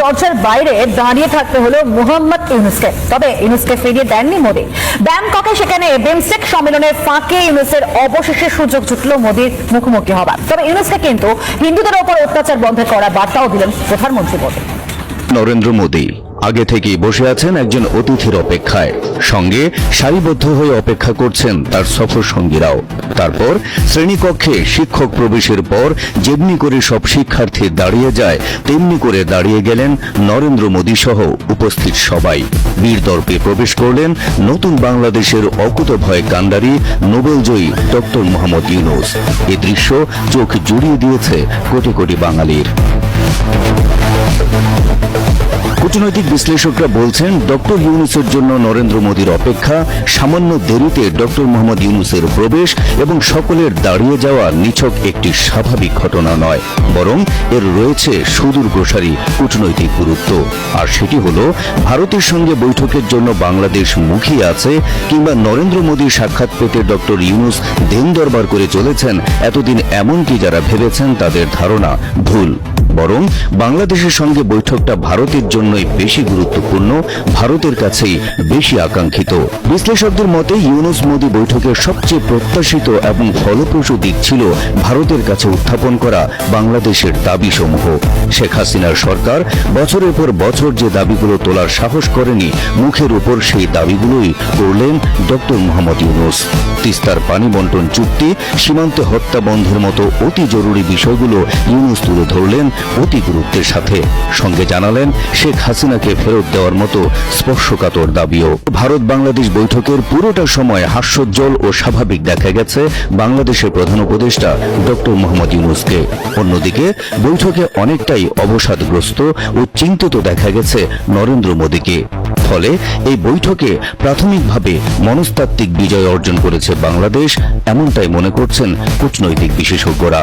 দরজার বাইরে দাঁড়িয়ে থাকতে হলো মোহাম্মদ ইউনুসকে। তবে ইউনুসকে ফিরিয়ে দেননি মোদী। ব্যাংককে সেখানে বিমস্টেক সম্মেলনের ফাঁকে ইউনুসের অবশেষে সুযোগ জুটল মোদীর মুখোমুখি হবার। তবে ইউনুসকে কিন্তু হিন্দুদের ওপর অত্যাচার বন্ধ করার বার্তাও দিলেন প্রধানমন্ত্রী মোদী। নরেন্দ্র মোদী আগে থেকেই বসে আছেন একজন অতিথির অপেক্ষায়। সঙ্গে সারিবদ্ধ হয়ে অপেক্ষা করছেন তার সফর সঙ্গীরাও। তারপর শ্রেণীকক্ষে শিক্ষক প্রবেশের পর যেমনি করে সব শিক্ষার্থী দাঁড়িয়ে যায়, তেমনি করে দাঁড়িয়ে গেলেন নরেন্দ্র মোদী সহ উপস্থিত সবাই। বীর দর্পে প্রবেশ করলেন নতুন বাংলাদেশের অকুত ভয় কান্ডারি নোবেলজয়ী ডক্টর মোহাম্মদ ইউনুস। এ দৃশ্য চোখ জুড়িয়ে দিয়েছে কোটি কোটি বাঙালির। কূটনৈতিক বিশ্লেষকরা বলছেন, ডক্টর ইউনুসের জন্য নরেন্দ্র মোদীর অপেক্ষা সামান্য দেরিতে ডক্টর মোহাম্মদ ইউনুসের প্রবেশ এবং সকলের দাঁড়িয়ে যাওয়া নিছক একটি স্বাভাবিক ঘটনা নয়, বরং এর রয়েছে সুদূর প্রসারী কূটনৈতিক গুরুত্ব। আর সেটি হল, ভারতের সঙ্গে বৈঠকের জন্য বাংলাদেশ মুখিয়ে আছে কিংবা নরেন্দ্র মোদীর সাক্ষাৎ পেতে ডক্টর ইউনুস দেন দরবার করে চলেছেন, এতদিন এমনকি যারা ভেবেছেন তাদের ধারণা ভুল। বরং বাংলাদেশের সঙ্গে বৈঠকটা ভারতের জন্যই বেশি গুরুত্বপূর্ণ, ভারতের কাছেই বেশি আকাঙ্ক্ষিত। বিশ্লেষকদের মতে, ইউনুস মোদী বৈঠকের সবচেয়ে প্রত্যাশিত এবং ফলপ্রসূ দিক ছিল ভারতের কাছে উত্থাপন করা বাংলাদেশের দাবিসমূহ। শেখ হাসিনার সরকার বছরের পর বছর যে দাবিগুলো তোলার সাহস করেনি, মুখের উপর সেই দাবিগুলোই করলেন ডক্টর মোহাম্মদ ইউনুস। তিস্তার পানি বন্টন চুক্তি, সীমান্তে হত্যা বন্ধের মতো অতি জরুরি বিষয়গুলো ইউনুস তুলে ধরলেন অতি গুরুত্বের সাথে। সঙ্গে জানালেন শেখ হাসিনাকে ফেরত দেওয়ার মতো স্পর্শকাতর দাবিও। ভারত বাংলাদেশ বৈঠকের পুরোটা সময় হাস্যোজ্জ্বল ও স্বাভাবিক দেখা গেছে বাংলাদেশের প্রধান উপদেষ্টা ডক্টর মোহাম্মদ ইউনুসকে। অন্যদিকে, বৈঠকে অনেকটাই অবসাদগ্রস্ত ও চিন্তিত দেখা গেছে নরেন্দ্র মোদীকে। ফলে এই বৈঠকে প্রাথমিকভাবে মনস্তাত্ত্বিক বিজয় অর্জন করেছে বাংলাদেশ, এমনটাই মনে করছেন কূটনৈতিক বিশেষজ্ঞরা।